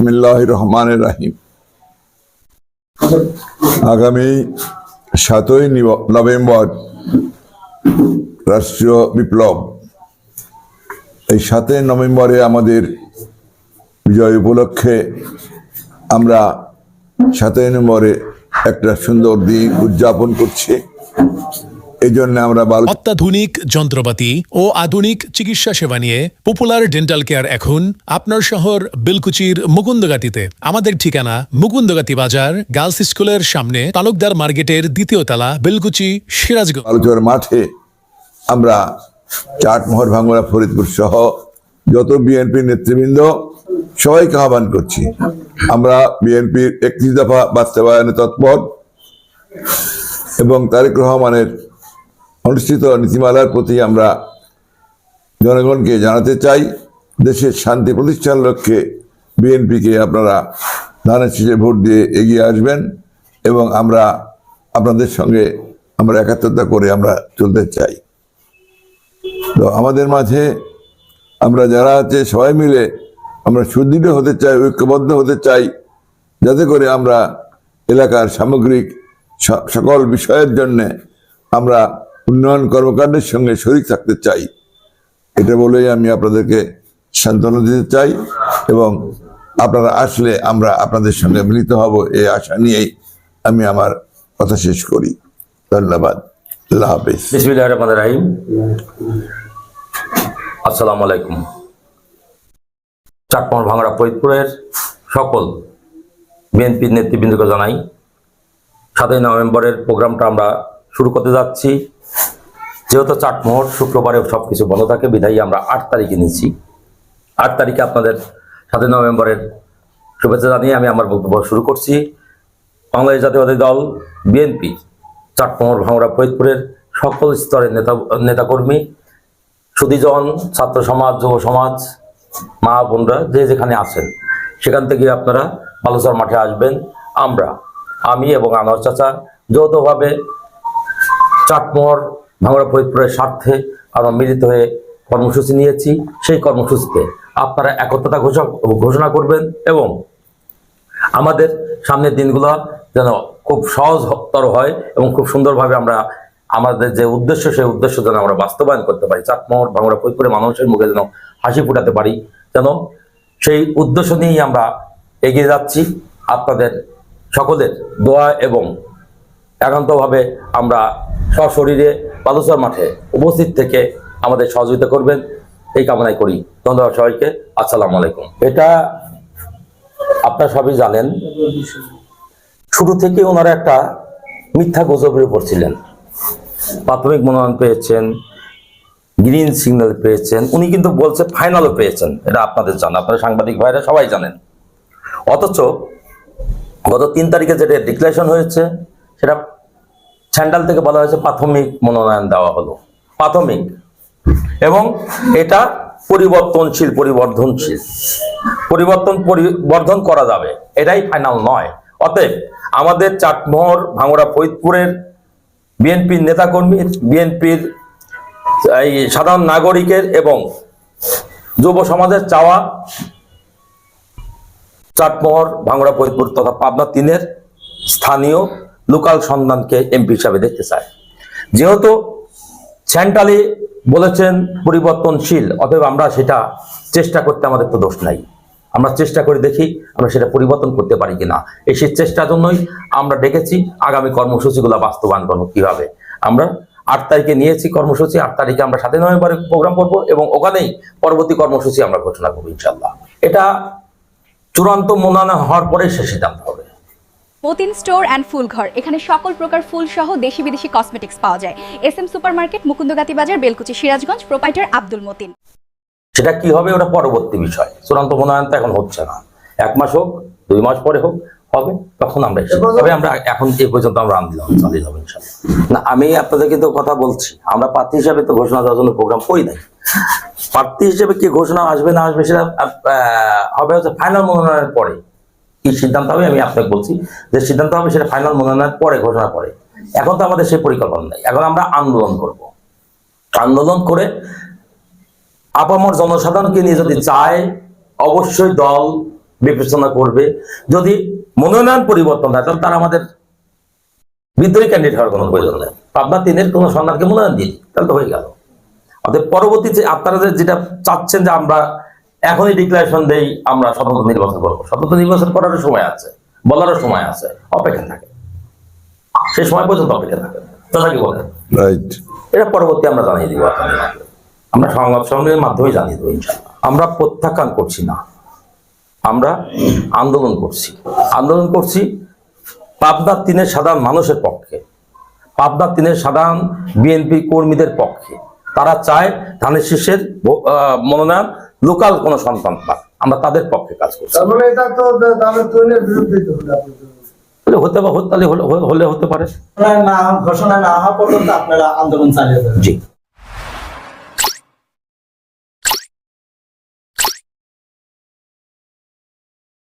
বিসমিল্লাহ রহমান রাহিম। আগামী সাতই নভেম্বর রাষ্ট্রীয় বিপ্লব। এই সাতই নভেম্বরে আমাদের বিজয় উপলক্ষে আমরা সাতই নভেম্বরে একটা সুন্দর দিন উদযাপন করছি। এই জন্য আমরা অত্যাধুনিক যন্ত্রপাতি ও আধুনিক চিকিৎসা সেবা নিয়ে পপুলার ডেন্টাল কেয়ার এখন আপনার শহর বেলকুচির মুকুন্দগাতিতে। আমাদের ঠিকানা মুকুন্দগাতি বাজার গার্লস স্কুলের সামনে তালুকদার মার্কেটের দ্বিতীয় তলা বিলকুচি সিরাজগঞ্জ। আলোচনার মাঠে আমরা চাটমোহর ভাঙ্গুড়া ফরিদপুর সহ যত বিএনপির নেতৃবৃন্দ সবাইকে আহ্বান করছি। আমরা বিএনপির একত্রিশ দফা বাস্তবায়নে তৎপর এবং তারেক রহমানের অনুষ্ঠিত নীতিমালার প্রতি আমরা জনগণকে জানাতে চাই, দেশের শান্তি প্রতিষ্ঠার লক্ষ্যে বিএনপিকে আপনারা ধানের শীষে ভোট দিয়ে এগিয়ে আসবেন এবং আমরা আপনাদের সঙ্গে আমরা একাত্মতা করে আমরা চলতে চাই। তো আমাদের মাঝে আমরা যারা আছে সবাই মিলে আমরা সুদৃঢ় হতে চাই, ঐক্যবদ্ধ হতে চাই, যাতে করে আমরা এলাকার সামগ্রিক সকল বিষয়ের জন্যে আমরা উন্নয়ন কর্মকাণ্ডের সঙ্গে শরিক থাকতে চাই। এটা বলেই আমি আপনাদেরকে সান্ত্বনা দিতে চাই এবং আপনারা আসলে আমরা আপনাদের সঙ্গে মিলিত হব এই আশা নিয়েই আমি আমার কথা শেষ করি। ধন্যবাদ। আল্লাহ হাফিজ। রাহিম। আসসালামু আলাইকুম। চাটমোহর ভাঙড়া ফরিদপুরের সকল বিএনপির নেতৃবৃন্দকে জানাই, সাতই নভেম্বরের প্রোগ্রামটা আমরা শুরু করতে যাচ্ছি। যেহেতু চাটমোহর শুক্রবারে সব কিছু বন্ধ থাকে বিধায়ী আমরা আট তারিখে নিচ্ছি। আট তারিখে আপনাদের সাতই নভেম্বরের শুভেচ্ছা জানিয়ে আমি আমার বক্তব্য শুরু করছি। বাংলাদেশ জাতীয়বাদী দল, বিএনপি চাটমোহর ভাঙড়া ফরিদপুরের সকল স্তরের নেতা, নেতাকর্মী সুদীজন ছাত্র সমাজ, যুব সমাজ, মা বোনরা যে যেখানে আছেন, সেখান থেকে আপনারা বালুচার মাঠে আসবেন। আমরা, আমি এবং আনোয়ার চাচা যৌথভাবে চাটমোহর ভাঙড়া ফরিদপুরের স্বার্থে আমরা মিলিত হয়ে কর্মসূচি নিয়েছি। সেই কর্মসূচিতে আপনারা একত্রতা ঘোষণা করবেন এবং আমাদের সামনের দিনগুলো যেন খুব সহজতর হয় এবং খুব সুন্দরভাবে আমরা আমাদের যে উদ্দেশ্য, সেই উদ্দেশ্য যেন আমরা বাস্তবায়ন করতে পারি। চাটমোহর, ভাঙড়া ফরিদপুরের মানুষের মুখে যেন হাসি ফুটাতে পারি। যেন সেই উদ্দেশ্য নিয়েই আমরা এগিয়ে যাচ্ছি। আপনাদের সকলের দোয়া এবং একান্তভাবে আমরা সশরীরে বালুচর মাঠে উপস্থিত থেকে আমাদের সহযোগিতা করবেন। এই কামনাই করি। ধন্যবাদ সবাইকে। আসসালামু আলাইকুম। এটা আপনারা সবই জানেন। শুরু থেকে ওনারা একটা মিথ্যা গুজবের উপর ছিলেন। প্রাথমিক মনোনয়ন পেয়েছেন, গ্রিন সিগন্যাল পেয়েছেন, উনি কিন্তু বলছে ফাইনালও পেয়েছেন। এটা আপনাদের জান। আপনারা সাংবাদিক ভাইরা সবাই জানেন। অথচ গত তিন তারিখে যেটা ডিক্লারেশন হয়েছে, সেটা স্যান্ডাল থেকে বলা হয়েছে প্রাথমিক মনোনয়ন দেওয়া হলো। প্রাথমিক। এবং এটা পরিবর্তনশীল, পরিবর্ধনশীল। পরিবর্তন, পরিবর্ধন করা যাবে। এটাই ফাইনাল নয়। অতএব আমাদের চাটমোহর, ভাঙড়া, ফরিদপুরের বিএনপির নেতাকর্মীর বিএনপির এই সাধারণ নাগরিকের এবং যুব সমাজের চাওয়া চাটমোহর, ভাঙড়া, ফরিদপুর তথা পাবনা তিনের স্থানীয় লোকাল সন্ধানকে এমপি হিসাবে দেখতে চায়। যেহেতু সেন্ট্রালি বলেছেন পরিবর্তনশীল, অতএব আমরা সেটা চেষ্টা করতে আমাদের তো দোষ নাই। আমরা চেষ্টা করে দেখি আমরা সেটা পরিবর্তন করতে পারি কিনা। এই সেই চেষ্টার জন্যই আমরা ডেকেছি, আগামী কর্মসূচিগুলো বাস্তবায়ন করব কীভাবে। আমরা আট তারিখে নিয়েছি কর্মসূচি, আট তারিখে আমরা সাতই নভেম্বরে প্রোগ্রাম করব এবং ওখানেই পরবর্তী কর্মসূচি আমরা ঘোষণা করব ইনশাল্লাহ এটা চূড়ান্ত মনোনয়ন হওয়ার পরে সে সিদ্ধান্ত মতিন স্টোর অ্যান্ড ফুল ঘর। এখানে সকল প্রকার ফুল সহ দেশি বিদেশি কসমেটিক্স পাওয়া যায়। S M super market Mukundagati Bazar Belkuchi Sirajganj proprietor Abdul Motin. সেটা কি হবে ওটা পরবর্তী বিষয়। চূড়ান্ত মনোনয়ন তো এখন হচ্ছে না। এক মাস হোক দুই মাস পরে হোক হবে তখন আমরা তবে আমরা এখন এই পর্যন্ত আমরা আন্দোলন চালিয়ে যাব ইনশাল্লাহ না আমি আপনাদেরকে তো কথা বলছি। আমরা প্রার্থী হিসাবে তো ঘোষণা দেওয়ার জন্য প্রোগ্রাম করি নাই। প্রার্থী হিসেবে কি ঘোষণা আসবে না আসবে সেটা আহ, হবে হচ্ছে ফাইনাল মনোনয়নের পরে। কি সিদ্ধান্ত হবে আমি আপনাকে বলছি যে সিদ্ধান্ত হবে সেটা ফাইনাল মনোনয়নের পরে ঘোষণা পরে। এখন তো আমাদের সেই পরিকল্পনা নেই। এখন আমরা আন্দোলন করব। আন্দোলন করে আপামর জনসাধারণকে নিয়ে যদি চায়, অবশ্যই দল বিবেচনা করবে। যদি মনোনয়ন পরিবর্তন হয়, তাহলে তারা আমাদের বিদ্রোহী ক্যান্ডিডেট হওয়ার কোনো প্রয়োজন নেই। পাবনা তিনের কোনো সন্ধানকে মনোনয়ন দিন তাহলে তো হয়ে গেল। অতএব পরবর্তীতে আপনারা যেটা চাচ্ছেন যে আমরা এখনই ডিক্লারেশন দেই আমরা স্বতন্ত্র নির্বাচন করব। স্বতন্ত্র নির্বাচন করারও সময় আছে বলারও সময় আছে অপেক্ষা থাকে। সে সময় পর্যন্ত অপেক্ষা থাকে। কি বলেন? এটা পরবর্তী আমরা জানিয়ে দিব আমরা সংবাদ সম্মেলনের মাধ্যমে জানিয়ে দেবো ইনশাল্লাহ আমরা প্রত্যাখ্যান করছি না। আমরা আন্দোলন করছি। আন্দোলন করছি পাবনার তিনের সাধারণ মানুষের পক্ষে। পাবনার তিনের সাধারণ বিএনপি কর্মীদের পক্ষে। তারা চায় ধানের আহ, মনোনয়ন লোকাল কোনো সন্তান পাক আমরা তাদের পক্ষে কাজ করছি। মানে হতে হলে- হলে হতে পারে। ঘোষণা না ঘোষণা না হওয়া পর্যন্ত আপনারা আন্দোলন চালিয়ে যাবেন। জি।